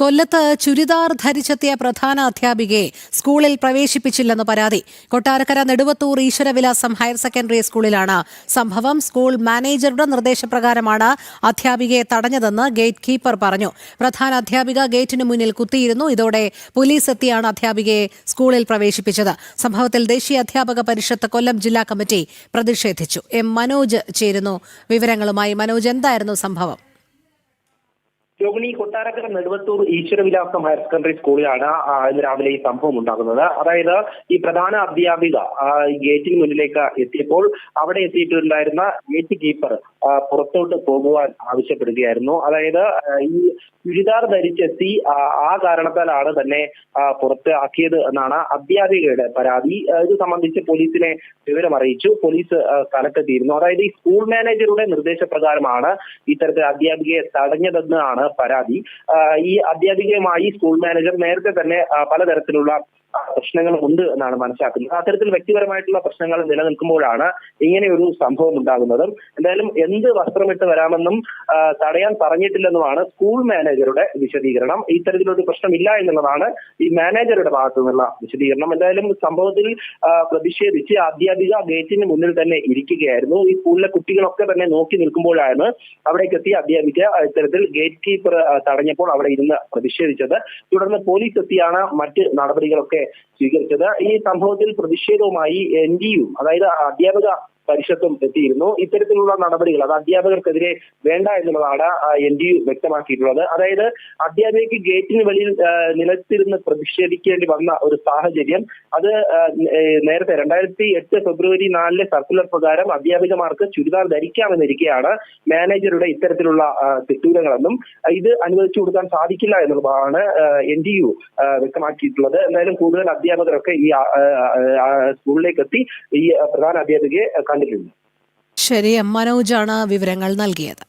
കൊല്ലത്ത് ചുരിദാർ ധരിച്ചെത്തിയ പ്രധാന അധ്യാപികയെ സ്കൂളിൽ പ്രവേശിപ്പിച്ചില്ലെന്ന് പരാതി. കൊട്ടാരക്കര നെടുവത്തൂർ ഈശ്വരവിലാസം ഹയർ സെക്കൻഡറി സ്കൂളിലാണ് സംഭവം. സ്കൂൾ മാനേജറുടെ നിർദ്ദേശപ്രകാരമാണ് അധ്യാപികയെ തടഞ്ഞതെന്ന് ഗേറ്റ് കീപ്പർ പറഞ്ഞു. പ്രധാന അധ്യാപിക ഗേറ്റിന് മുന്നിൽ കുത്തിയിരുന്നു. ഇതോടെ പോലീസ് എത്തിയാണ് അധ്യാപികയെ സ്കൂളിൽ പ്രവേശിപ്പിച്ചത്. സംഭവത്തിൽ ദേശീയ അധ്യാപക പരിഷത്ത് കൊല്ലം ജില്ലാ കമ്മിറ്റി പ്രതിഷേധിച്ചു. എം മനോജ് ചേരുന്നു. വിവരങ്ങളുമായി മനോജ് എന്തായിരുന്നു സംഭവം? രോഹിണി കൊട്ടാരക്കര നെടുവത്തൂർ ഈശ്വരവിലാസം ഹയർ സെക്കൻഡറി സ്കൂളിലാണ് ഇന്ന് രാവിലെ ഈ സംഭവം ഉണ്ടാകുന്നത്. അതായത് ഈ പ്രധാന അധ്യാപിക ഗേറ്റിന് മുന്നിലേക്ക് എത്തിയപ്പോൾ അവിടെ എത്തിയിട്ടുണ്ടായിരുന്ന ഗേറ്റ് കീപ്പർ പുറത്തോട്ട് പോകുവാൻ ആവശ്യപ്പെടുകയായിരുന്നു. അതായത് ഈ ചുരിദാർ ധരിച്ചെത്തി ആ, കാരണത്താലാണ് തന്നെ പുറത്ത് ആക്കിയത് എന്നാണ് അധ്യാപികയുടെ പരാതി. ഇത് സംബന്ധിച്ച് പോലീസിനെ വിവരം അറിയിച്ചു. പോലീസ് സ്ഥലത്തെത്തിയിരുന്നു. അതായത് ഈ സ്കൂൾ മാനേജറുടെ നിർദ്ദേശപ്രകാരമാണ് ഇത്തരത്തിൽ അധ്യാപികയെ തടഞ്ഞതെന്നാണ് പരാതി. ഈ അധ്യാപികയുമായി സ്കൂൾ മാനേജർ നേരത്തെ തന്നെ പലതരത്തിലുള്ള പ്രശ്നങ്ങളും ഉണ്ട് എന്നാണ് മനസ്സിലാക്കുന്നത്. അത്തരത്തിൽ വ്യക്തിപരമായിട്ടുള്ള പ്രശ്നങ്ങൾ നിലനിൽക്കുമ്പോഴാണ് ഇങ്ങനെ ഒരു സംഭവം ഉണ്ടാകുന്നത്. എന്തായാലും എന്ത് വസ്ത്രമിട്ട് വരാമെന്നും തടയാൻ പറഞ്ഞിട്ടില്ലെന്നുമാണ് സ്കൂൾ മാനേജറുടെ വിശദീകരണം. ഇത്തരത്തിലൊരു പ്രശ്നമില്ല എന്നുള്ളതാണ് ഈ മാനേജറുടെ ഭാഗത്തു നിന്നുള്ള വിശദീകരണം. എന്തായാലും സംഭവത്തിൽ പ്രതിഷേധിച്ച് അധ്യാപിക ഗേറ്റിന് മുന്നിൽ തന്നെ ഇരിക്കുകയായിരുന്നു. ഈ സ്കൂളിലെ കുട്ടികളൊക്കെ തന്നെ നോക്കി നിൽക്കുമ്പോഴാണ് അവിടേക്ക് എത്തിയ അധ്യാപിക ഇത്തരത്തിൽ ഗേറ്റ് കീപ്പർ തടഞ്ഞപ്പോൾ അവിടെ ഇരുന്ന് പ്രതിഷേധിച്ചത്. തുടർന്ന് പോലീസ് എത്തിയാണ് മറ്റ് നടപടികളൊക്കെ സ്വീകരിച്ചത്. ഈ സംഭവത്തിൽ പ്രതിഷേധവുമായി എൻ ഡി യു അതായത് അധ്യാപക പരിഷത്തും എത്തിയിരുന്നു. ഇത്തരത്തിലുള്ള നടപടികൾ അത് അധ്യാപകർക്കെതിരെ വേണ്ട എന്നുള്ളതാണ് എൻ ഡി യു വ്യക്തമാക്കിയിട്ടുള്ളത്. അതായത് അധ്യാപികയ്ക്ക് ഗേറ്റിന് വെളിയിൽ നിലത്തിരുന്ന് പ്രതിഷേധിക്കേണ്ടി വന്ന ഒരു സാഹചര്യം അത് നേരത്തെ രണ്ടായിരത്തി എട്ട് ഫെബ്രുവരി നാലിലെ സർക്കുലർ പ്രകാരം അധ്യാപികമാർക്ക് ചുരിദാർ ധരിക്കാമെന്നിരിക്കെയാണ് മാനേജറുടെ ഇത്തരത്തിലുള്ള തെറ്റൂരങ്ങളെന്നും ഇത് അനുവദിച്ചു കൊടുക്കാൻ സാധിക്കില്ല എന്നുള്ളതാണ് എൻ ഡി യു വ്യക്തമാക്കിയിട്ടുള്ളത്. എന്തായാലും കൂടുതൽ അധ്യാപകരൊക്കെ ഈ സ്കൂളിലേക്ക് എത്തി ഈ പ്രധാന അധ്യാപികയെ കണ്ടിട്ടുണ്ട്. ശരി മനോജാണ് വിവരങ്ങൾ നൽകിയത്.